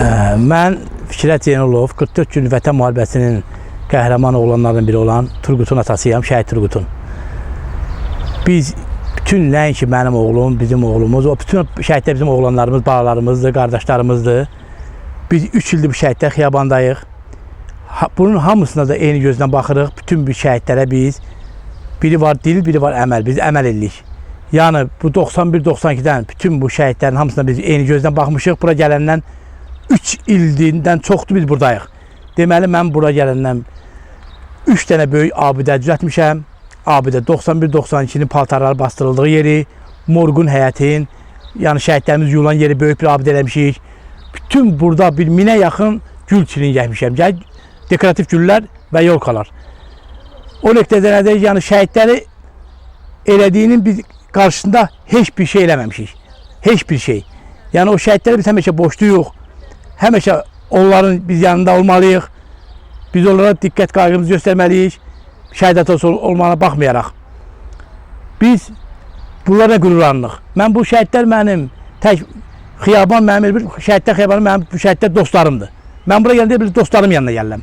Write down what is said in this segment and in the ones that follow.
Mən Fikrət Zeynalov 44 gün Vətən müharibəsinin qəhrəman oğlanlarından biri olan Turqutun atasıyam, şəhid Turqutun. Biz bütün nəinki mənim oğlum, bizim oğlumuz, o bütün şəhidlər bizim oğlanlarımız, balalarımızdır, qardaşlarımızdır. Biz 3 ildir bu şəhidlər xiyabandayıq. Bunun hamısına da eyni gözlə baxırıq. Bütün bu şəhidlərə biz biri var dil, biri var əməl. Biz əməl edirik. Yəni bu 91-92-dən bütün bu şəhidlərin hamısına biz eyni gözdən baxmışıq. Bura gələndən 3 ildindən çoxdur biz buradayıq. Deməli mən bura gələndən 3 dənə böyük abidə düzəltmişəm. Abidə 91-92-nin paltarları bastırıldığı yeri, morgun həyətin, yəni şəhidlərimiz yulan yeri böyük bir abidə eləmişik. Bütün burada bir minə yaxın gül çilin gəlmişəm. Gəl dekorativ güllər və yolkalar. O nöqtədə nədir? Yəni şəhidləri elədiyinin biz qarşısında heç bir şey eləməmişik. Heç bir şey. Yəni o şəhidlərə biz həmişə borcluyuq. Həmişə onların biz yanında olmalıyıq. Biz onlara diqqət qayğımızı göstərməliyik. Şəhid atası ol- olmağına baxmayaraq. Biz bunlara qürurlanırıq. Mən bu şəhidlər mənim tək xiyaban mənim bir şəhidlər xiyabanı mənim bu şəhidlər dostlarımdır. Mən bura gələndə bir dostlarım yanına gəlirəm.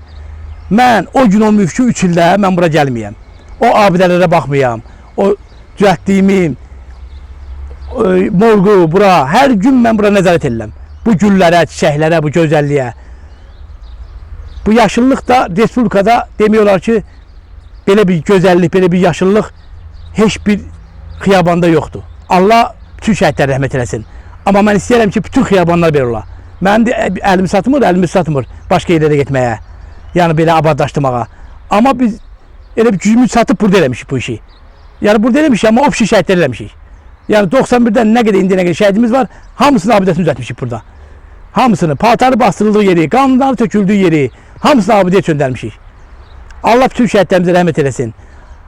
Mən o gün olmuyor ki 3 ildə mən bura gəlməyəm. O abidələrə baxmayam. O düzəltdiyimi e, morgu bura hər gün mən bura nəzarət edirəm. Bu güllərə, çiçəklərə, bu gözəlliyə. Bu yaşıllıq da respublikada demək olar ki belə bir gözəllik, belə bir yaşıllıq heç bir xiyabanda yoxdur. Allah bütün şəhidlərə rəhmət eləsin. Amma mən istəyirəm ki, bütün xiyabanlar belə ola. Mənim də əlimi satmır, əlimi satmır başqa yerlərə getməyə. Yəni belə abadlaşdırmağa. Amma biz elə bir gücümüz satıb burada eləmişik bu işi. Yəni burada eləmişik, amma o şəhidlər eləmişik. Yəni 91-dən nə qədər indiyənə qədər şəhidimiz var, hamısını abidəsini düzəltmişik burada. Hamısını, paltarı bastırıldığı yeri, qanları töküldüyü yeri, hamısını abidəyə çöndərmişik. Allah bütün şəhidlərimizə rəhmət eləsin.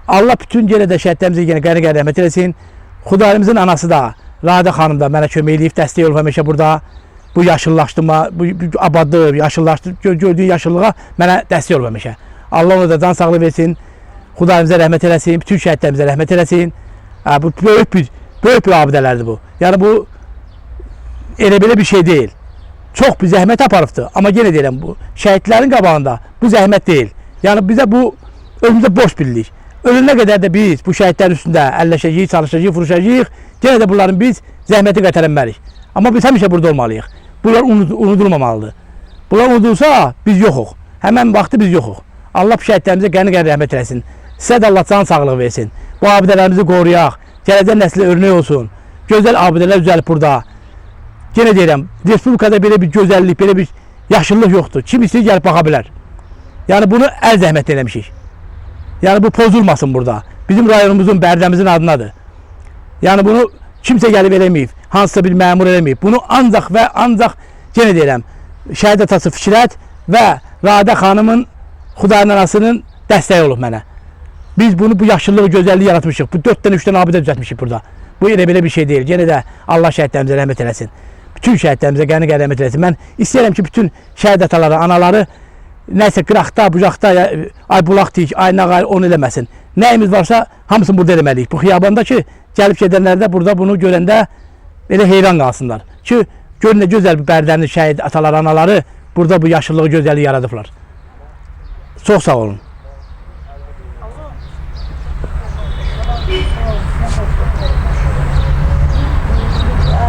Allah bütün yenə də şəhidlərimizə yenə qəni qəni rəhmət eləsin. Xudarimizin anası da, Radə xanım da mənə kömək eləyib, dəstək olub burada. Bu yaşıllaşdırma, bu, bu abadlıq, yaşıllaşdır, gör, gördüyün yaşıllığa mənə dəstək olub həmişə. Allah ona da can sağlığı versin. Xudarimizə rəhmət eləsin, bütün şəhidlərimizə rəhmət eləsin. Bu böyük bir böyük bir abidələrdir bu. Yəni bu elə belə bir şey deyil. Çox bir zəhmət aparıbdı. Amma yenə deyirəm bu şəhidlərin qabağında bu zəhmət deyil. Yəni bizə bu özümüzə borc bilirik. Ölənə qədər də biz bu şəhidlərin üstündə əlləşəcəyik, çalışacağıq, vuruşacağıq. Yenə də bunların biz zəhməti qətələnmərik. Amma biz həmişə burada olmalıyıq. Bunlar unudulmamalıdır. Bunlar unudulsa biz yoxuq. Həmən vaxtı biz yoxuq. Allah şəhidlərimizə qəni-qəni rəhmət eləsin. Sizə də Allah can sağlığı versin. Bu abidələrimizi qoruyaq. Gələcək nəslə örnək olsun. Gözəl abidələr düzəlib burada. Yenə deyirəm, respublikada belə bir gözəllik, belə bir yaşıllıq yoxdur. Kim istəyir gəlib baxa bilər. Yəni bunu əl zəhmət eləmişik. Yəni bu pozulmasın burada. Bizim rayonumuzun, bərdəmizin adınadır. Yəni bunu kimsə gəlib eləməyib. Hansısa bir məmur eləməyib. Bunu ancaq və ancaq yenə deyirəm, şəhid atası Fikrət və Radə xanımın Xudayın anasının dəstəyi olub mənə. Biz bunu bu yaşıllığı, gözəlliyi yaratmışıq. Bu 4 dənə 3 dənə abidə düzəltmişik burada. Bu elə belə bir şey deyil. Yenə də Allah şəhidlərimizə rəhmət eləsin. Bütün şəhidlərimizə qəni rəhmət eləsin. Mən istəyirəm ki, bütün şəhid ataları, anaları nəsə qıraqda, bucaqda, ya, ay bulaq deyik, ay nağay onu eləməsin. Nəyimiz varsa hamısını burada eləməliyik. Bu xiyabanda ki, gəlib gedənlər də burada bunu görəndə elə heyran qalsınlar. Ki, gör nə gözəl bir bərdənin şəhid ataları, anaları burada bu yaşıllığı, gözəlliyi yaradıblar. Çox sağ olun.